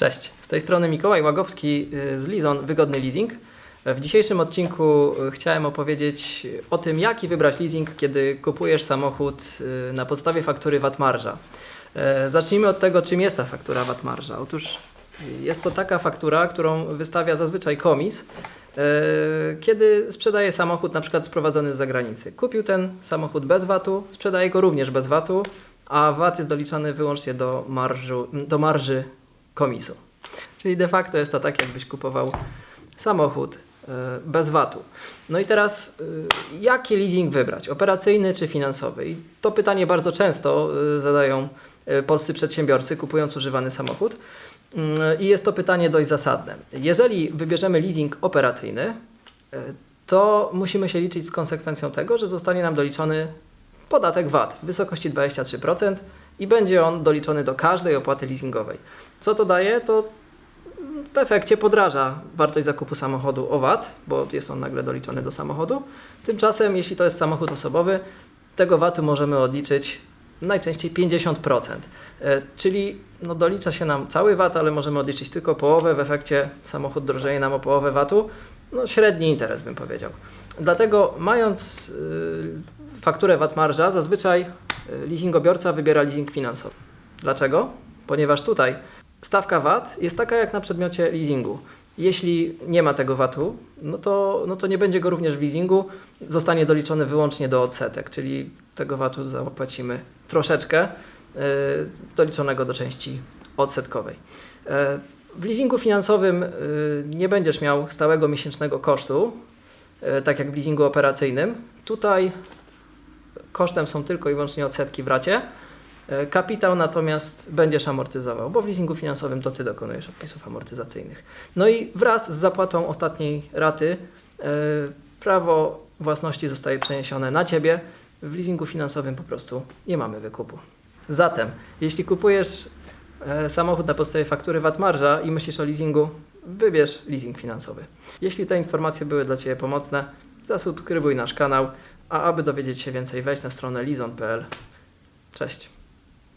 Cześć, z tej strony Mikołaj Łagowski y, z Lizon Wygodny Leasing. W dzisiejszym odcinku y, chciałem opowiedzieć o tym, jaki wybrać leasing, kiedy kupujesz samochód y, na podstawie faktury VAT marża. E, Zacznijmy od tego, czym jest ta faktura VAT marża. Otóż jest to taka faktura, którą wystawia zazwyczaj komis, kiedy sprzedaje samochód na przykład sprowadzony z zagranicy. Kupił ten samochód bez VAT-u, sprzedaje go również bez VAT-u, a VAT jest doliczany wyłącznie do, marżu, do marży komisu. Czyli de facto jest to tak, jakbyś kupował samochód e, bez VAT-u. No i teraz, e, jaki leasing wybrać? Operacyjny czy finansowy? I to pytanie bardzo często e, zadają polscy przedsiębiorcy, kupując używany samochód. Mm, I jest to pytanie dość zasadne. Jeżeli wybierzemy leasing operacyjny, to musimy się liczyć z konsekwencją tego, że zostanie nam doliczony podatek VAT w wysokości 23% i będzie on doliczony do każdej opłaty leasingowej. Co to daje? To w efekcie podraża wartość zakupu samochodu o VAT, bo jest on nagle doliczony do samochodu. Tymczasem, jeśli to jest samochód osobowy, tego VAT-u możemy odliczyć najczęściej 50%. E, Czyli no, dolicza się nam cały VAT, ale możemy odliczyć tylko połowę. W efekcie samochód drożeje nam o połowę VAT-u. No, średni interes bym powiedział. Dlatego mając y, fakturę VAT marża, zazwyczaj leasingobiorca wybiera leasing finansowy. Dlaczego? Ponieważ tutaj stawka VAT jest taka jak na przedmiocie leasingu. Jeśli nie ma tego VAT-u, no to, no to nie będzie go również w leasingu, zostanie doliczony wyłącznie do odsetek, czyli tego VAT-u zapłacimy troszeczkę, yy, doliczonego do części odsetkowej. Yy, w leasingu finansowym yy, nie będziesz miał stałego miesięcznego kosztu, tak jak w leasingu operacyjnym. Tutaj kosztem są tylko i wyłącznie odsetki w racie. E, Kapitał natomiast będziesz amortyzował, bo w leasingu finansowym to ty dokonujesz odpisów amortyzacyjnych. No i wraz z zapłatą ostatniej raty e, prawo własności zostaje przeniesione na ciebie. W leasingu finansowym po prostu nie mamy wykupu. Zatem, jeśli kupujesz e, samochód na podstawie faktury VAT marża i myślisz o leasingu, wybierz leasing finansowy. Jeśli te informacje były dla Ciebie pomocne, zasubskrybuj nasz kanał, a aby dowiedzieć się więcej, wejdź na stronę lizon.pl. Cześć.